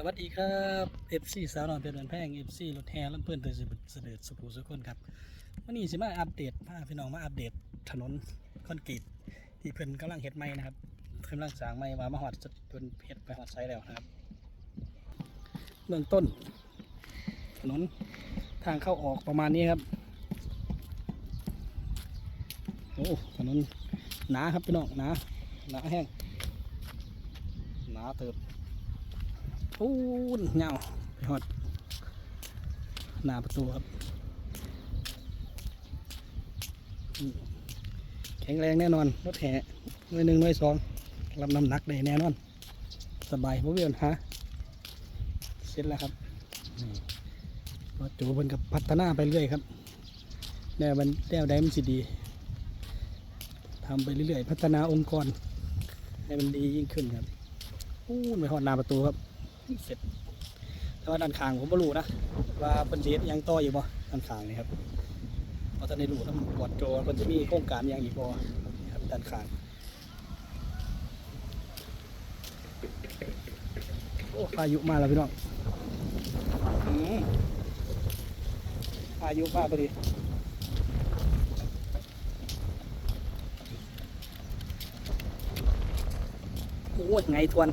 สวัสดีครับ FC สาวนอยเป็นวันแพง FC รถแห่ลำเพื่อนเตยเสด็จสุภูสุคนครับวันนี้สิมาอัปเดตพาพี่น้องมาอัปเดตถนนคอนกรีตที่เพิ่นกำลังเฮ็ดใหม่นะครับกำลังสร้างใหม่ว่ามาฮอดจนเพิ่นเฮ็ดไปฮอดไซต์แล้วนะครับเบื้องต้น ถนนทางเข้าออกประมาณนี้ครับโอ้ถนนหนาครับพี่น้องหนาหนาแห้งหนาเติบ ปูนเงาไปหอดหน้าประตูครับแข็งแรงแน่นอนรถแห่หน่วยหนึ่งหน่วยสองรับน้ำหนักได้แน่นอน สบายพราะวิวฮะเสร็จแล้วครับรถจูเพิ่นกับพัฒนาไปเรื่อยครับแนวมันแนวใดมันสิดีทำไปเรื่อยๆ พัฒนาองค์กร ให้มันดียิ่งขึ้นครับปูนไปหอดหน้าประตูครับ เสร็จแต่ว่าด้านข้างผมไม่รู้นะว่าเป็นเสียยังต่ออยู่บ่ด้านข้างนี่ครับเพราะตอนนี้รู้ทั้งบอดโจมันจะมีโครงการหยังอีกบ่ครับด้านข้างโอ้พายุมาแล้วพี่น้องพายุมาพอดีโอ้ยไงทวน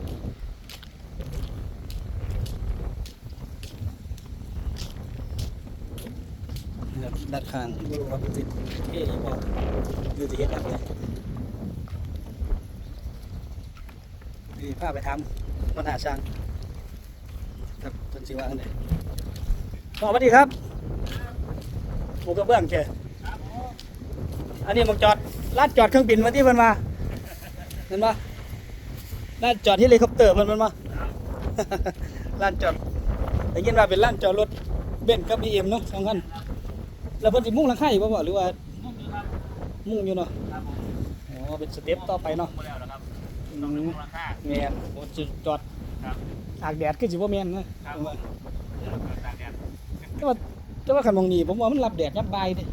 นะครับ ด้านข้างไม่รู้ว่าเป็นติดเท่หรือเปล่าหรือจะเห็นแบบไหนดีพาไปทำมันหาช่างครับจนสิว่าอันไหนสวัสดีครับหมูกระเบื้องเจออันนี้หมกจอดลาดจอดเครื่องบินมาที่มันมาเห็นปะลาดจอดที่เฮลิคอปเตอร์มันมันมาลานจอดได้ยินว่าเป็นลานจอดรถเบนซ์กับบีเอ็มเนาะสองคัน แล้วเพิ่นสิมุ่งหลังคาอยู่บ่บ่หรือว่ามุ่งอยู่เนาะครับผมอ๋อเป็นสเต็ปต่อไปเนาะหมดแล้วนะครับอืต้องมลงราคาแม่นโอ้สิจอดครับตากแดดคือสิบ่แม่นนะครับผมตากแดดแต่ว่าแต่ว่าคันมองนี้ผมว่ามันรับแดดยับบายเด้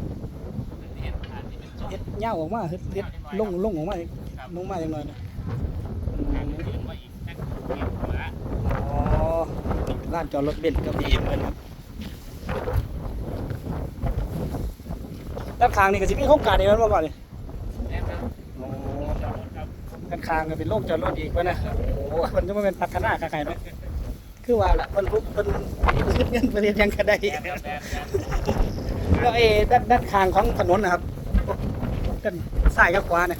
เห็นอาจจะเป็นช่วงเฮ็ดยาออกมาเฮ็ดเฮ็ดลงลงออกมาลงมาจังหน่อยนะอ๋อร้านจอดรถเบนซ์กับ BM เพิ่นครับ ด้านข้างนี่ก็สิมีโครงการอีกแม่นบ่บ่นี่แน่ครับอ๋อจอดรถครับกันคางกันเป็นโรคจอดรถอีกวะนะโอ้มันจะมาเป็นพัฒนาใครๆนะคือว่าละมันพุกมันคิดเงินไปเรียนยังก็ได้แดดแดดแดดแล้วเอ้ด้านด้านคางของถนนนะครับด้านซ้ายกับขวาเนี่ย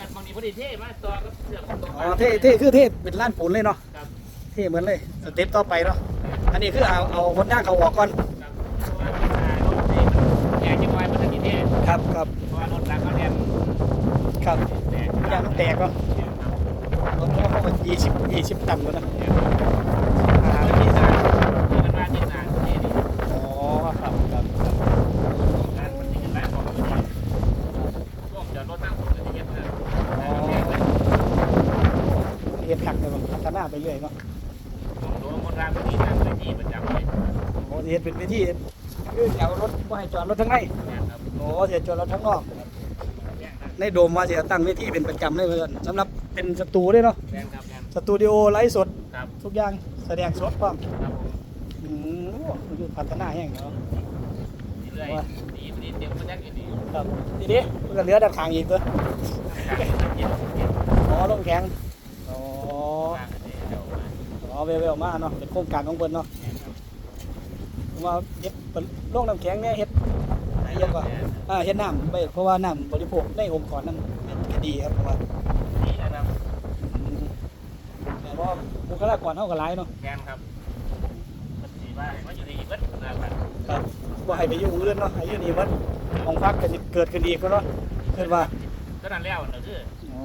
กันบางทีพอดีเท่มากตัวก็เสือกของตัวอ๋อเท่เท่คือเท่เป็นล้านปูนเลยเนาะครับเท่เหมือนเลยสเต็ปต่อไปเนาะอันนี้คือเอาเอาคนด้านเขาออกก่อน ครับครับเพราะว่ารถหลังเขาแดงครับแดงยางมันแตกเนาะครับรถเขามันยี่สิบยี่สิบตันแล้วนะอ่าที่สามที่มันมาที่สามที่นี่อ๋อครับครับรับงานมันจะเป็นร้านของมันนี่ช่วงจอดรถตั้งผมจะเห็นนะเรียนขักเลยมันพัฒนาไปเรื่อยเนาะหลวงคนรามที่นั่งเลยที่ประจำเลยโอ้เห็นเป็นวิธีคือแถวรถว่าให้จอดรถทั้งในนะครับ โอ้เสียจอดรถทั้งนอกแม่ครับในโดมว่าเสียตั้งเวทีเป็นประจำเลยเพื่อนสำหรับเป็นสตูด้วยเนาะแม่ครับแม่สตูดิโอไลฟ์สดครับทุกอย่างแสดงสดพร้อมครับผมอืมโอ้มันอยู่พัฒนาแห้งเนาะเรื่อยดีดีเต็มมันยังอยู่ดีครับทีนี้มันก็เหลือด้านข้างอีกเด้อเย็นเย็นอ๋อลงแข็งอ๋อมากเลยเดี๋ยวมาอ๋อเวลๆมาเนาะเป็นโครงการของเพิ่นเนาะผมว่าเฮ็ดเป็นโรงน้ำแข็งเนี่ยเฮ็ด เฮ็ดว่าอ่าเฮ็ดน้ำไปเพราะว่าน้ำบริโภคในองค์กรนั้นก็ดีครับเพราะว่าดีนะครับแต่ว่าบุคลากรเท่ากับหลายเนาะแกนครับมันดีมากมันอยู่ในอีกวัดนะครับครับว่าให้ไปอยู่อื่นเนาะให้อยู่นี่มันของพักก็สิเกิดขึ้นอีกก็เนาะเกิดว่าก็นั่นแล้วนะคืออ๋อ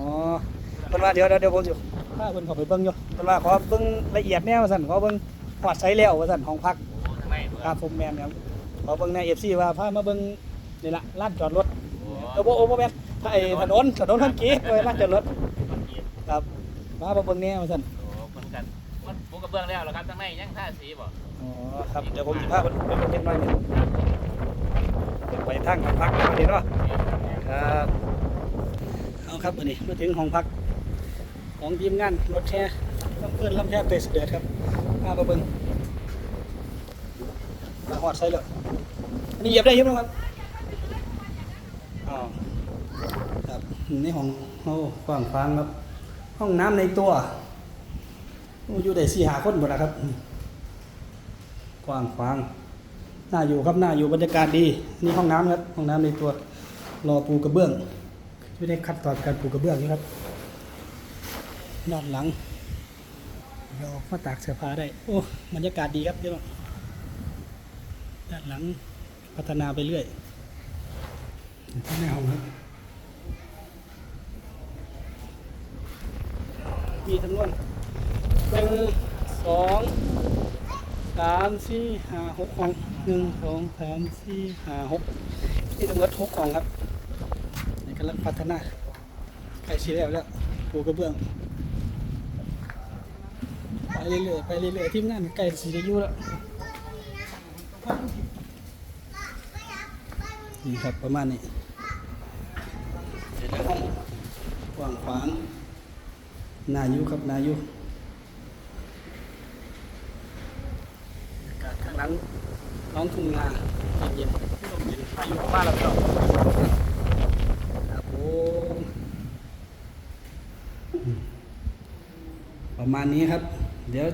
เพิ่นว่าเดี๋ยวเดี๋ยวเดี๋ยวผมสิพาเพิ่นเข้าไปเบิ่งอยู่เพิ่นว่าขอเบิ่งละเอียดแน่ว่าซั่นขอเบิ่งฮอดไสแล้วว่าซั่นของพักโอ้ทั้งในครับผมแม่นครับ ขอเบิ่งใน FC ว่าพามาเบิ่งนี่ล่ะลานจอดรถโอ้เออบ่โอ้บ่แม่นถ้าไอ้ถนนถนนคอนกรีตไว้ลานจอดรถครับพามาเบิ่งแน่ว่าซั่นโอ้คนกันมันปูกระเบื้องแล้วแล้วครับทั้งในยังท่าสีบ่อ๋อครับเดี๋ยวผมสิพาเพิ่นไปเบิ่งเล็กน้อยหนึงไปทางพักแล้วนี่เนาะครับเอาครับวันนี้มาถึงห้องพักของทีมงานรถแชร์ลำเพื่อนลำแทบเตสเดือดครับมาประเบิง มาหอดใส่เลยอันนี้เหยียบได้อยังไงครับอ๋อครับในห้องโอ้กว้างฟางครับ ห้องน้ำในตัวโอ้อยู่ได้สี่หาคนหมดแล้วครับกว้างขวางน่าอยู่ครับน่าอยู่บรรยากาศดีนี่ห้องน้ำครับห้องน้ำในตัวรอปูกระเบื้องอยู่ในขั้นตอนการปูกระเบื้องนี่ครับนอนหลังเราออกมาตากเสื้อผ้าได้ โอ้บรรยากาศดีครับเดี๋ยว ด้านหลังพัฒนาไปเรื่อยที่ในห้องครับมีจำนวนหนึ่งสองสามสี่ห้าหกห้องหนึ่งสองสามสี่ห้าหกนี่ทั้งหมดหกห้องครับในกำลังพัฒนาใกล้ชิแล้วแล้วปูกระเบื้องไปเรื่อยๆไปเรื่อยๆทีมงานใกล้สีได้อยู่แล้ว นี่ครับประมาณนี้เสร็จแล้วห้องกว้างขวางนายุครับนายุอากาศข้างหลังน้องทุ่งนาเย็นๆลมเย็นพายุบ้านเราครับครับผมประมาณนี้ครับ เดี๋ยว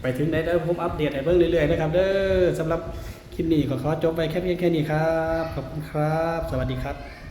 ไปถึงไหนเดี๋ยวผมอัปเดตให้เบิ่งเรื่อยๆนะครับ เด้อสำหรับ ลิปนี้ก็ขอจบไปแค่เพียงแค่นี้ครับ ขอบคุณครับ สวัสดีครับ